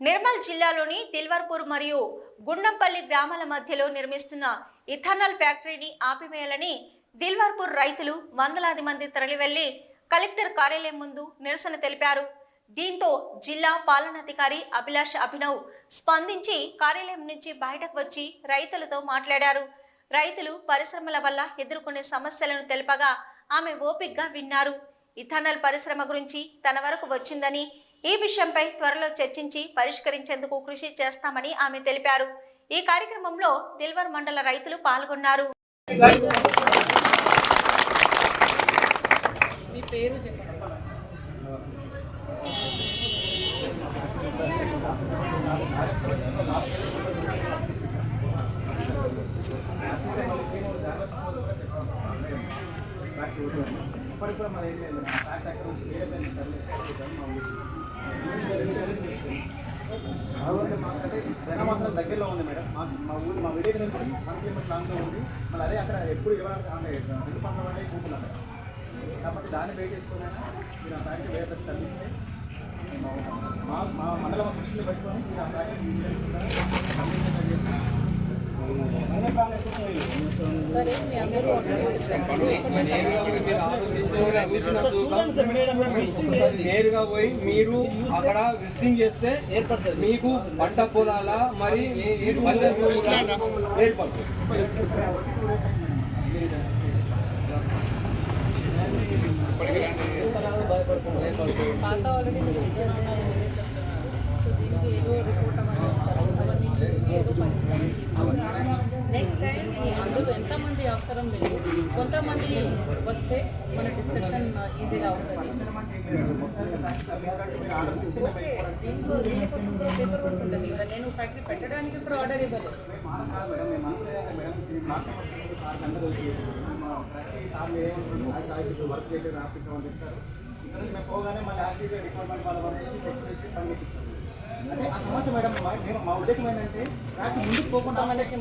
నిర్మల్ జిల్లాలోని దిల్వర్పూర్ మరియు గుండంపల్లి గ్రామాల మధ్యలో నిర్మిస్తున్న ఇథనాల్ ఫ్యాక్టరీని ఆపివేయాలని దిల్వర్పూర్ రైతులు వందలాది మంది తరలివెళ్ళి కలెక్టర్ కార్యాలయం ముందు నిరసన తెలిపారు. దీంతో జిల్లా పాలనాధికారి అభిలాష్ అభినవ్ స్పందించి కార్యాలయం నుంచి బయటకు వచ్చి రైతులతో మాట్లాడారు. రైతులు పరిశ్రమల వల్ల ఎదుర్కొనే సమస్యలను తెలపగా ఆమె ఓపిగ్గా విన్నారు. ఇథనాల్ పరిశ్రమ గురించి తన వరకు వచ్చిందని ఈ విషయంపై త్వరలో చర్చించి పరిష్కరించేందుకు కృషి చేస్తామని ఆమె తెలిపారు. ఈ కార్యక్రమంలో దిల్వర్ మండల రైతులు పాల్గొన్నారు. పేరు చెప్పండి ఇప్పటికి కూడా మరి ఏం లేదు మేడం. ఫ్యాక్ట్ అక్కడ నుంచి వేరే పని తరలిస్తారు. మా ఊరికి. మా ఊరికి మాకంటే జనమాసం దగ్గరలో ఉంది మేడం మా మా ఊరు మా విలేజ్ నుంచి వన్ కిలోమీటర్ లాంగ్లో ఉంది మళ్ళీ అదే అక్కడ ఎప్పుడు ఎవరైనా అంటే రెండు పంటలు అనేవి కూతున్నారు కాబట్టి దాన్ని పే చేసుకున్నాక మీరు ఆ ప్యాకెట్ వేరే పెద్ద తరలిస్తే మా మా మండలం దృష్టిలో పెట్టుకొని మీరు ఆ ఫ్యాక్టరీ సరే మీ అందరూ నేరుగా పోయి మీరు అక్కడ విజిటింగ్ చేస్తే మీకు పంట పొలాల మరి ఏర్పడుతుంది పాత ఆల్రెడీ మీరు ఇచ్చిన సో దీనికి ఏదో రిపోర్ట్ అవన్నీ అవన్నీ ఏదో పరిష్కారం నెక్స్ట్ టైం మీ అందరూ ఎంతమంది అవసరం లేదు. కొంతమంది వస్తే మన డిస్కషన్ ఈజీగా అవుతుంది. ఓకే దీంట్లో దీనికోసం కూడా పేపర్ వర్క్ ఉంటుంది కదా. నేను ఫ్యాక్టరీ పెట్టడానికి కూడా ఆర్డర్ ఇవ్వలేదు. వర్క్ నుంచి మేము పోగానే మా లాస్ట్ డిపార్ట్మెంట్ వాళ్ళ అంటే ఆ సమస్య మేడం మా నేను- మా ఉద్దేశం ఏంటంటే ఫ్యాక్టరీ ముందుకు పోకుండా మనిషి